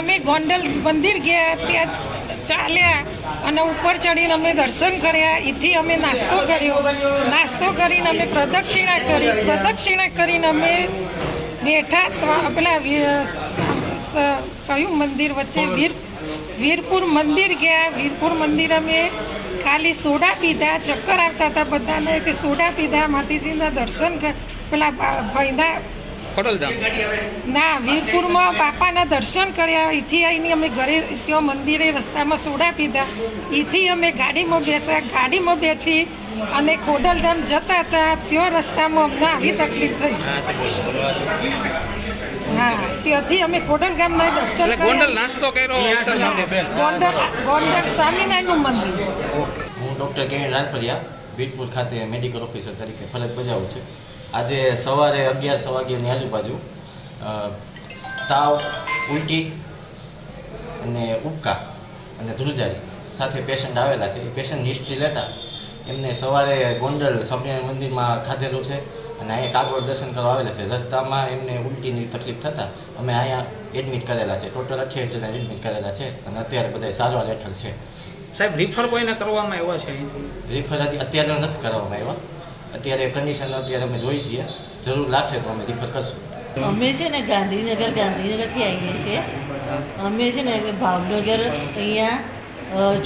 અમે ગોંડલ મંદિર ગયા, ત્યાં ચાલ્યા અને ઉપર ચડીને અમે દર્શન કર્યા. એથી અમે નાસ્તો કર્યો. નાસ્તો કરીને અમે પ્રદક્ષિણા કરી, પ્રદક્ષિણા કરીને અમે બેઠા સ્વા, પેલા કયું મંદિર વચ્ચે? વીર, વીરપુર મંદિર ગયા. વીરપુર મંદિર અમે ખાલી સોડા પીધા, ચક્કર આવતા હતા બધાને તે સોડા પીધા, માતાજીના દર્શન કર પેલા ભાઈના ખોડલધામ ના વીરપુરમાં બાપાના દર્શન કર્યા. એથી આવીને અમે ઘરે ત્યાં મંદિરે રસ્તામાં સોડા પીધા. એથી અમે ગાડીમાં બેસ્યા. ગાડીમાં બેઠી અને ખોડલધામ જતા હતા. ત્યાં રસ્તામાં અમને આવી તકલીફ થઈ. હા ત્યાંથી અમે ખોડલધામના દર્શન એટલે ગોંડલ નાસ્તો કર્યો ગોંડલ ગોંડલ સ્વામિનારાયણનું મંદિર. હું ડૉક્ટર કેવી રાજપરિયા વીરપુર ખાતે મેડિકલ ઓફિસર તરીકે ફરજ બજાવું છું. આજે સવારે અગિયાર સવા અગિયારની આજુબાજુ તાવ ઉલટી અને ઉબકા અને ધ્રુજારી સાથે પેશન્ટ આવેલા છે. એ પેશન્ટ હિસ્ટ્રી લેતા એમને સવારે ગોંડલ સ્વામિનારાયણ મંદિરમાં ખાધેલું છે અને અહીંયા કાગળ દર્શન કરવા આવેલા છે. રસ્તામાં એમને ઉલટીની તકલીફ થતાં અમે અહીંયા એડમિટ કરેલા છે. ટોટલ અઠ્યાવીસ જણા એડમિટ કરેલા છે અને અત્યારે બધા સારવાર હેઠળ છે. સાહેબ રિફર કોઈને કરવામાં આવ્યા છે રિફર અત્યારે નથી કરવામાં આવ્યા. અત્યારે કન્ડિશન અત્યારે અમે જોઈ છીએ. જરૂર લાગશે તો અમે રિફર કરશું. અમે છે ને ગાંધીનગર, ગાંધીનગરથી આવીએ છીએ. અમે છે ને ભાવનગર અહીંયા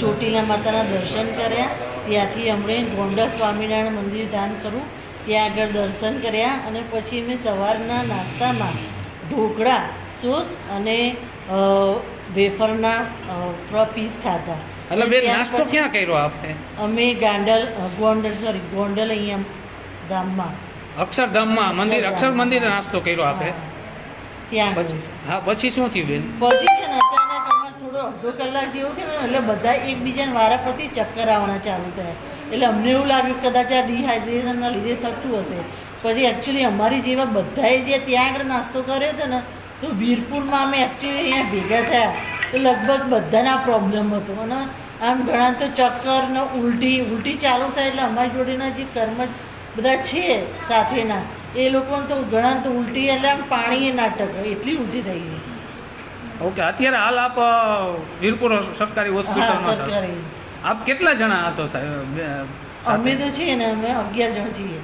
ચોટીલા માતાના દર્શન કર્યા. ત્યાંથી અમને ગોંડા સ્વામિનારાયણ મંદિર દાન કરું. ત્યાં આગળ દર્શન કર્યા અને પછી અમે સવારના નાસ્તામાં ઢોકળા, સોસ અને વેફરના પ્ર ત્રણ પીસ ખાધા. એટલે બે નાસ્તો ક્યાં કર્યો આપે અમે ગાંડલ ગોંડલ સોરી ગોંડલ અહીંયા ગામમાં અક્ષરધામમાં મંદિર અક્ષર મંદિરે નાસ્તો કર્યો આપે? ત્યાં હા પછી શું થયું બેન? પછી છે ને અચાનક અમારે થોડો અડધો કલાક જેવું થયું ને એટલે બધા એકબીજાને વારાફરતી ચક્કર આવવાના ચાલુ થયા. એટલે અમને એવું લાગ્યું કદાચ આ ડિહાઇડ્રેશનના લીધે થતું હશે. પછી એકચ્યુઅલી અમારી જેવા બધાએ જે ત્યાં આગળ નાસ્તો કર્યો હતો ને તો વીરપુરમાં અમે એકચ્યુઅલી અહીંયા ભેગા થયા. તો લગભગ બધાના પ્રોબ્લેમ હતો. અને આમ ઘણા તો ચક્કર ને ઉલટી ઉલટી ચાલુ થાય એટલે અમારી જોડેના જે કર્મ બધા છે સાથેના એ લોકોને તો ઘણા તો ઉલટી એટલે આમ પાણી નાટક એટલી ઉલટી થઈ ગઈ. ઓકે અત્યારે હાલ આપ વીરપુર સરકારી હોસ્પિટલ હોસ્પિટલમાં સરકારી. આપ કેટલા જણા હતો સાહેબ? અમે તો છીએ ને અમે અગિયાર જણ છીએ.